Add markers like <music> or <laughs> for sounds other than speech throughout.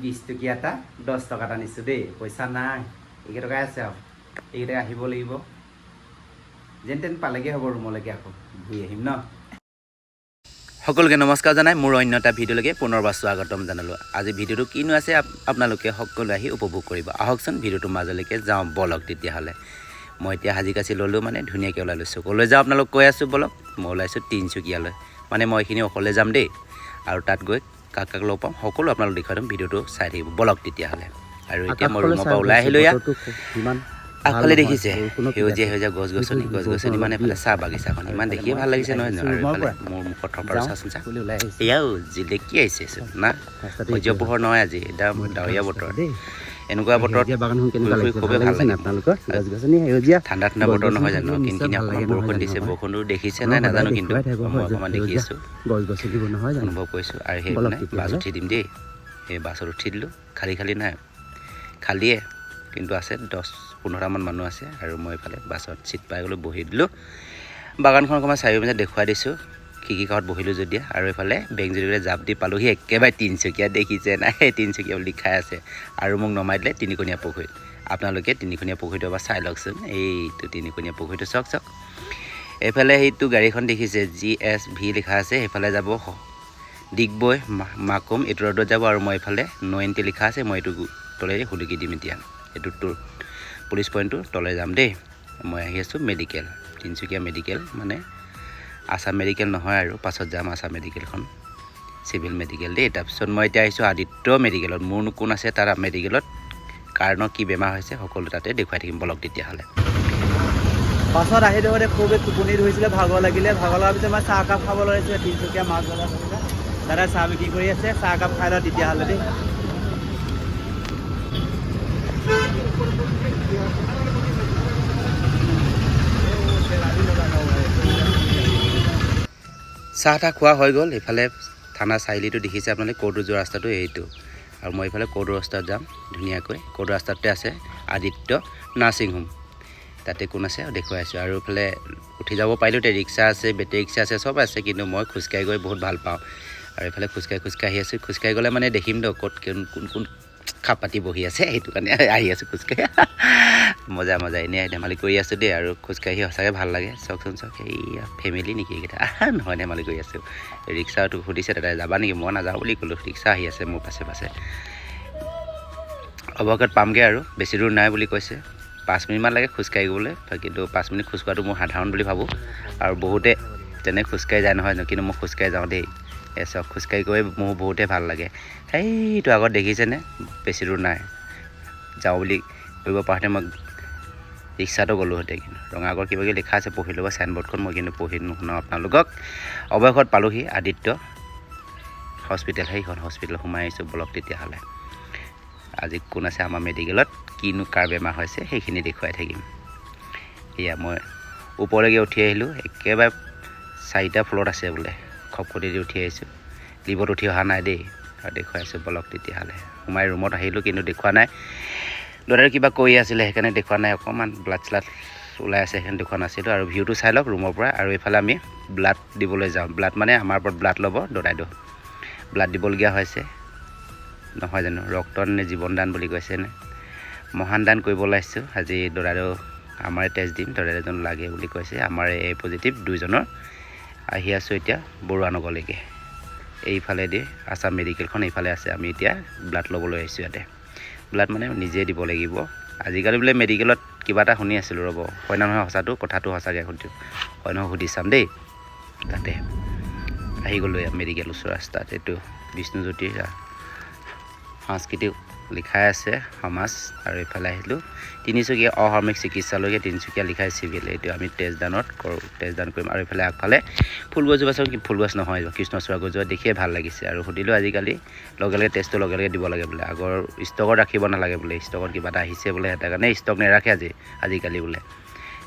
বিছ টকীয়া এটা দহ টকাত আনিছোঁ দেই। পইচা নাই। এইকেইটকাই আছে আৰু। এইকেইটকা আহিব লাগিব। যেন তেন পালেগৈ হ'ব ৰুমলৈকে আকৌ। ঘূৰি আহিম ন? সকলোকে নমস্কাৰ জনাই। মোৰ অন্য এটা ভিডিঅ'লৈকে পুনৰবাৰ স্বাগতম জনালোঁ। আজি ভিডিঅ'টো কিনো আছে আপোনালোকে সকলোৱে আহি উপভোগ কৰিব। আহকচোন ভিডিঅ'টোৰ মাজলৈকে যাওঁ বলক তেতিয়াহ'লে। মই এতিয়া সাজি কাচি ল'লোঁ মানে ধুনীয়াকৈ ওলাই লৈছোঁ ক'লৈ যাওঁ, আপোনালোক কৈ আছোঁ বলক। মই ওলাইছোঁ তিনিচুকীয়ালৈ। মানে মই এইখিনি অকলে যাম দেই। আৰু তাত গৈ কাক কাক লগ পাম সকলো আপোনালোক দেখুৱাই দিম ভিডিঅ'টো চাই থাকিব বলক তেতিয়াহ'লে। আৰু এতিয়া মই ৰুমৰ পৰা ওলাই আহিলোঁ ইয়াত আগফালে দেখিছে সেউজীয়া সেউজীয়া গছ গছনি গছ গছনি মানে এইফালে চাহ বাগিচাখন ইমান দেখিয়ে ভালো লাগিছে নহয় জানো? আৰু এইফালে মোৰ মুখত থপাৰ চাচোন চা। ওলাই আহিছে। এয়াও জিলেকি আহিছে না। সূৰ্য পোহৰ নহয় আজি একদম ডাৱৰীয়া বতৰ। এনেকুৱা বতৰত খুবেই ভালো লাগে। আপোনালোকৰ? গছ গছনি সেউজীয়া? ঠাণ্ডা ঠাণ্ডা বতৰ নহয় জানো কিনকিনীয়া অকণমান বৰষুণ দিছে জানো? বৰষুণটো দেখিছে নাই নাজানো কিন্তু মই অকণমান গছ গছনিবোৰ নহয় অনুভৱ কৰিছোঁ। আৰু সেই মানে বাছ উঠি দিম দেই। সেই বাছত উঠি দিলোঁ। খালী খালী নাই। খালীয়ে কিন্তু আছে দহ পোন্ধৰটামান মানুহ আছে। আৰু মই এইফালে বাছত ছিট পাই গ'লোঁ বহি দিলোঁ। বাগানখন অকণমান চাৰি বজাত দেখুৱাই দিছোঁ। খিৰিকী কাষত বহিলোঁ যদি আৰু এইফালে বেংজুৰিলৈ জাপ দি পালোঁহি একেবাৰে তিনিচুকীয়া দেখিছে নাই সেই তিনিচুকীয়া বুলি লিখাই আছে। আৰু মোক নমাই দিলে তিনিকণীয়া পুখুৰীত। আপোনালোকে তিনিকণীয়া পুখুৰীটো এবাৰ চাই লওকচোন। এইটো তিনিকণীয়া পুখুৰীটো চাওক চাওক। এইফালে সেইটো গাড়ীখন দেখিছে জি এছ ভি লিখা আছে সেইফালে যাব ডিগবৈ মাকুম এইটো ৰ'দত যাব আৰু মই এইফালে ন এন টি লিখা আছে মই এইটো তলেদি সুলুকি দিম এতিয়া। এইটো তোৰ পুলিচ পইণ্টটো তলে যাম দেই। মই আহি আছোঁ মেডিকেল তিনিচুকীয়া মেডিকেল মানে আছাম মেডিকেল নহয় আৰু, পাছত যাম আছাম মেডিকেলখন চিভিল মেডিকেল দেই, তাৰপিছত মই এতিয়া আহিছোঁ আদিত্য মেডিকেলত মোৰনো কোন আছে তাৰ মেডিকেলত কাৰণৰ কি বেমাৰ হৈছে সকলো তাতে দেখুৱাই থাকিম বলক তেতিয়াহ'লে। পাছত আহি থাকোঁতে খুবেই টোপনি ধৰিছিলে, ভাগৰ লাগিলে। ভাগৰ লগাৰ পিছত মই চাহ একাপ খাব লৈছোঁ তিনিচুকীয়া মাছ বজাৰ দাদা চাহ বিক্ৰী কৰি আছে, চাহ একাপ খাই লওঁ তেতিয়াহ'লে দেই। চাহ তাহ খোৱা হৈ গ'ল, এইফালে থানা চাৰিআলিটো দেখিছে আপোনালোকে কৌটো যোৱা ৰাস্তাটো এইটো। আৰু মই এইফালে কৌটো ৰাস্তাত যাম ধুনীয়াকৈ। কৌটো ৰাস্তাতে আছে আদিত্য নাৰ্ছিং হোম। তাতে কোন আছে দেখুৱাই আছোঁ। আৰু এইফালে উঠি যাব পাৰিলোঁ, এতিয়া ৰিক্সা আছে, বেটেৰী ৰিক্সা আছে, চব আছে, কিন্তু মই খোজকাঢ়ি গৈ বহুত ভালো পাওঁ। আৰু এইফালে খোজকাঢ়ি খোজকাঢ়ি আছোঁ। খোজকাঢ়ি গ'লে মানে দেখিম দ ক'ত কোন কোন কোন খাপ পাতি বহি আছে, সেইটো কাৰণে আহি আছোঁ খোজকাঢ়ি মজা মজা। এনেই ধেমালি কৰি আছোঁ দেই আৰু খোজকাঢ়ি সঁচাকৈ ভাল লাগে। চাওকচোন চাওক এইয়া ফেমিলি নেকি এইকেইটা? নহয় ধেমালি কৰি আছোঁ। ৰিক্সাটো সুধিছে দাদাই যাবা নেকি? মই নাযাওঁ বুলি ক'লোঁ। ৰিক্সা আহি আছে মোৰ পাছে পাছে। অৱগত পামগৈ আৰু বেছি দূৰ নাই বুলি কৈছে। পাঁচ মিনিটমান লাগে খোজকাঢ়ি গ'বলৈ। কিন্তু পাঁচ মিনিট খোজ কঢ়াটো মোৰ সাধাৰণ বুলি ভাবোঁ। আৰু বহুতে তেনে খোজকাঢ়ি যায় নহয় কিন্তু মই খোজকাঢ়ি যাওঁ দেই। এই চব খোজকাঢ়ি গৈ মোৰ বহুতেই ভাল লাগে। সেইটো আগত দেখিছেনে? বেছি দূৰ নাই। যাওঁ বুলি কৰিব পাৰোঁতে মই ৰিক্সাটো গ'লোহেঁতেন কিন্তু। ৰঙাগড় কিবা কিবি লিখা আছে পঢ়ি ল'ব চাইনবৰ্ডখন মই কিন্তু পঢ়ি নুশুনাওঁ আপোনালোকক। অৱশেষত পালোহি আদিত্য। হস্পিটেল সেইখন হস্পিটেল সোমাই আহিছোঁ বলক তেতিয়াহ'লে। আজি কোন আছে আমাৰ মেডিকেলত কিনো কাৰ বেমাৰ হৈছে সেইখিনি দেখুৱাই থাকিম। এয়া মই ওপৰলৈকে উঠি আহিলোঁ একেবাৰে চাৰিটা ফ্ল'ৰত আছে বোলে খপখটি দি উঠি আহিছোঁ। লিভত উঠি অহা নাই দেই আৰু দেখুৱাই আছোঁ বলক তেতিয়াহ'লে। সোমাই ৰুমত আহিলোঁ কিন্তু দেখুওৱা নাই। দাদাই কিবা কৰি আছিলে সেইকাৰণে দেখুওৱা নাই। অকণমান ব্লাড শ্লাড ওলাই আছে সেইকাৰণে দেখুওৱা নাছিলোঁ। আৰু ভিউটো চাই লওক ৰুমৰ পৰা। আৰু এইফালে আমি ব্লাড দিবলৈ যাওঁ। ব্লাড মানে আমাৰ ওপৰত ব্লাড ল'ব দদাইদেউ ব্লাড দিবলগীয়া হৈছে। নহয় জানো? ৰক্তদানে জীৱন দান বুলি কৈছেনে মহান দান কৰিবলৈ আহিছোঁ আজি দদাইদেউ আমাৰে তেজ দিম। দদাইদেউজন লাগে বুলি কৈছে। আমাৰ এই পজিটিভ দুইজনৰ। আহি আছোঁ এতিয়া বৰুৱা নগৰলৈকে এইফালেদি আছাম মেডিকেলখন এইফালে আছে। আমি এতিয়া ব্লাড ল'বলৈ আহিছোঁ ইয়াতে। ব্লাড মানে নিজে দিব লাগিব। আজিকালি বোলে মেডিকেলত কিবা এটা শুনি আছিলোঁ ৰ'ব। হয় নহয় সঁচাটো? কথাটো সঁচাকৈ সুধি হয় নহয় সুধি চাম দেই। তাতে আহি গ'লোঁ মেডিকেল ওচৰ ৰাস্তাত। এইটো বিষ্ণুজ্যোতি সাংস্কৃতিক লিখাই আছে সমাজ আৰু এইফালে আহিলোঁ। তিনিচুকীয়া অসামৰিক চিকিৎসালয়কে তিনিচুকীয়া লিখাই চিভিল এইটো আমি তেজদানত কৰোঁ তেজদান কৰিম। আৰু এইফালে আগফালে ফুল গছজোপা চাওঁ কি ফুল গছ নহয় কৃষ্ণচূড়া গছজোপা দেখিয়ে ভাল লাগিছে। আৰু সুধিলোঁ আজিকালি লগে লগে টেষ্টটো লগে লগে দিব লাগে বোলে। আগৰ ষ্টকত ৰাখিব নালাগে বোলে ষ্টকত কিবা এটা আহিছে বোলে সেইটো কাৰণে ষ্টক নাৰাখে আজি আজিকালি বোলে।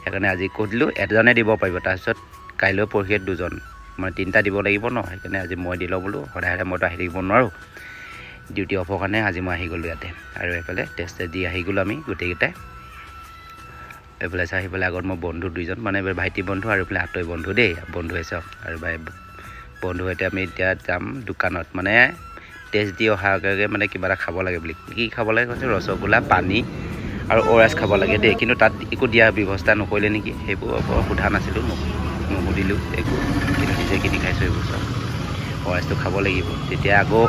সেইকাৰণে আজি সুধিলোঁ এজনে দিব পাৰিব তাৰপিছত কাইলৈ পৰহিয়ে দুজন। মানে তিনিটা দিব লাগিব ন সেইকাৰণে আজি মই দি লওঁ বোলো সদায় সদায় মইতো আহি থাকিব নোৱাৰোঁ। ডিউটি অফৰ কাৰণে আজি মই আহি গ'লোঁ ইয়াতে। আৰু এইফালে টেষ্ট দি আহি গ'লোঁ আমি গোটেইকেইটাই। এইফালে চাই আহি পেলাই আগত মোৰ বন্ধু দুইজন মানে ভাইটি বন্ধু আৰু এইফালে আঁতৰি বন্ধু দেই বন্ধুৱে চাওক আৰু। ভাই বন্ধু সৈতে আমি এতিয়া যাম দোকানত। মানে টেষ্ট দি অহাৰ আগে আগে মানে কিবা এটা খাব লাগে বুলি। কি খাব লাগে কৈছে? ৰসগোল্লা পানী আৰু অ' আৰ এছ খাব লাগে দেই। কিন্তু তাত একো দিয়া ব্যৱস্থা নকৰিলে নেকি? সেইবোৰ বৰ সোধা নাছিলোঁ। মোক নুসুধিলোঁ। একো। কিন্তু নিজে কিনি খাইছোঁ এইবোৰ চব। অ' আৰ এছটো খাব লাগিব। তেতিয়া আকৌ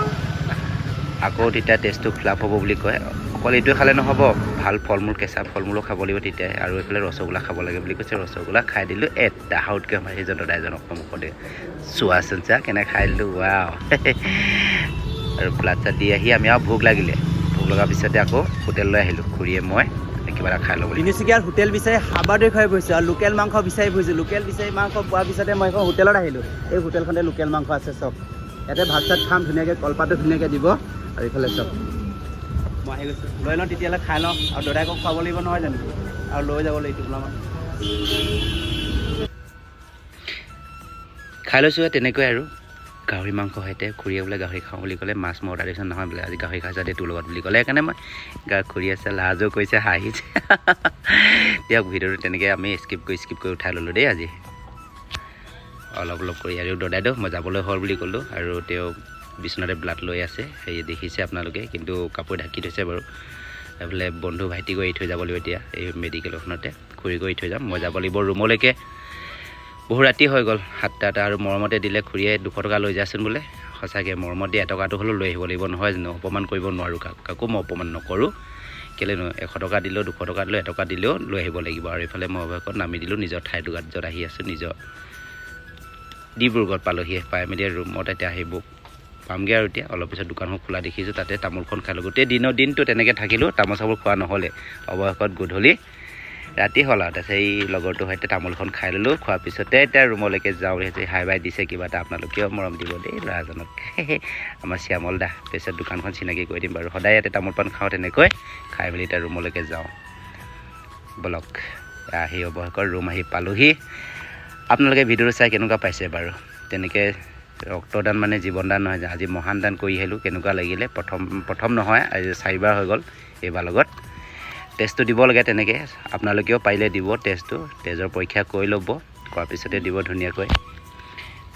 আকৌ তেতিয়া টেষ্টটো ফ্লাপ হ'ব বুলি কয়। অকল এইটোৱে খালে নহ'ব ভাল ফল মূল কেঁচা ফল মূলো খাব লাগিব তেতিয়া। আৰু এইফালে ৰসগোল্লা খাব লাগে বুলি কৈছে। ৰসগোল্লা খাই দিলোঁ এটা। হাউতকৈ আমাৰ সেইজন দাদা এজনক মুখতে চোৱাচোন চা কেনে খাই দিলোঁ ৱাও <laughs> আৰু প্লাট চাট দি আহি আমি আৰু ভোক লাগিলে। ভোক লগাৰ পিছতে আকৌ হোটেললৈ আহিলোঁ। খুৰীয়ে মই কিবা এটা খাই ল'ব তিনিচুকীয়াত হোটেল বিচাৰি হাবাদৈ খুৱাই ফুৰিছোঁ আৰু লোকেল মাংস বিচাৰি ফুৰিছোঁ। লোকেল বিচাৰি মাংস পোৱাৰ পিছতে মই এখন হোটেলত আহিলোঁ। এই হোটেলখনতে লোকেল মাংস আছে চব ইয়াতে ভাত চাত খাম ধুনীয়াকৈ কলপাতটো ধুনীয়াকৈ দিব। আৰু এইফালে চব। মই আহি গৈছোঁ। লৈ লওঁ তেতিয়াহ'লে খাই লওঁ আৰু দাদাইকো খুৱাব লাগিব নহয় জানো? আৰু লৈ যাব লাগিব টোপোলামান খাই লৈছোঁ তেনেকৈ আৰু। গাহৰি মাংস সৈতে খুৰীয়ে বোলে গাহৰি খাওঁ বুলি ক'লে মাছ মই অৰ্ডাৰ দিছোঁ নহয় বোলে আজি গাহৰি খাইছা দে তোৰ লগত বুলি ক'লে। সেইকাৰণে মই গা খুৰী আছে লাজো কৰিছে হাঁহিছে দিয়ক ভিডিঅ'টো তেনেকৈ আমি স্কিপ কৰি স্কিপ কৰি উঠাই ল'লোঁ দেই আজি। অলপ অলপ কৰি আৰু দদাই দিয়ক মই যাবলৈ হ'ল বুলি ক'লোঁ আৰু তেওঁ বিচনাতে ব্লাড লৈ আছে সেই দেখিছে আপোনালোকে কিন্তু কাপোৰ ঢাকি থৈছে বাৰু। এইফালে বন্ধু ভাইটি কৰি থৈ যাব লাগিব এতিয়া এই মেডিকেলখনতে খুৰী কৰি থৈ যাম মই যাব লাগিব ৰুমলৈকে। বহু ৰাতি হৈ গ'ল সাতটা এটা আৰু মৰমতে দিলে খুৰীয়ে দুশ টকা লৈ যাচোন বোলে। সঁচাকৈ মৰমত দিয়া এটকাটো হ'লেও লৈ আহিব লাগিব নহয় জানো অপমান কৰিব নোৱাৰোঁ কাকো কাকো মই অপমান নকৰোঁ। কেলৈনো এশ টকা দিলেও দুশ টকা দিলেও এটকা দিলেও লৈ আহিব লাগিব। আৰু এইফালে মই অৱশেষত নামি দিলোঁ নিজৰ ঠাই টুকুৰাত য'ত আহি আছোঁ নিজৰ ডিব্ৰুগড়ত পালোহি পাই মেলি ৰুমত এতিয়া আহিব। পামগৈ আৰু এতিয়া। অলপ পিছত দোকানখন খোলা দেখিছোঁ তাতে তামোলখন খালোঁ গোটেই দিনৰ দিনটো তেনেকৈ থাকিলোঁ তামোল চামোল খোৱা নহ'লে। অৱশেষত গধূলি ৰাতি হ'ল আৰু। তাৰপিছত এই লগৰটোৰ সৈতে তামোলখন খাই ল'লোঁ। খোৱাৰ পিছতে এতিয়া ৰুমলৈকে যাওঁ বুলি হাই বাই দিছে কিবা এটা আপোনালোকেও মৰম দিব দেই ল'ৰাজনক। আমাৰ শ্যামল দা তাৰপিছত দোকানখন চিনাকি কৰি দিম বাৰু। সদায় ইয়াতে তামোল পাণ খাওঁ তেনেকৈ। খাই মেলি এতিয়া ৰুমলৈকে যাওঁ। বলক আহি অৱশেষত ৰুম আহি পালোহি। আপোনালোকে ভিডিঅ'টো চাই কেনেকুৱা পাইছে বাৰু? তেনেকৈ ৰক্তদান মানে জীৱনদান নহয় যে আজি মহান দান কৰি আহিলোঁ কেনেকুৱা লাগিলে? প্ৰথম প্ৰথম নহয় আজি চাৰিবাৰ হৈ গ'ল এইবাৰ লগত। টেষ্টটো দিব লাগে তেনেকৈ। আপোনালোকেও পাৰিলে দিব টেষ্টটো তেজৰ পৰীক্ষা কৰি ল'ব কৰাৰ পিছতে দিব ধুনীয়াকৈ।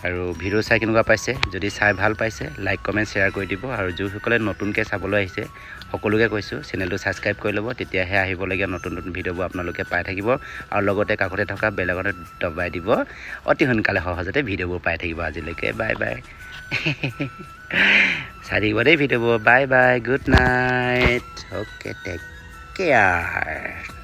আৰু ভিডিঅ' চাই কেনেকুৱা পাইছে, যদি চাই ভালো পাইছে লাইক কমেণ্ট শ্বেয়াৰ কৰি দিব। আৰু যিসকলে নতুনকৈ চাবলৈ আহিছে, সকলোকে কৈছোঁ চেনেলটো ছাবস্ক্ৰাইব কৰি ল'ব, তেতিয়াহে আহিবলগীয়া নতুন নতুন ভিডিঅ'বোৰ আপোনালোকে পাই থাকিব। আৰু লগতে কাষতে থকা বেলেগতে দবাই দিব। অতি সোনকালে সহজতে ভিডিঅ'বোৰ পাই থাকিব আজিলৈকে। বাই বাই <laughs> চাই থাকিব দেই ভিডিঅ'বোৰ। Bye bye good night okay take care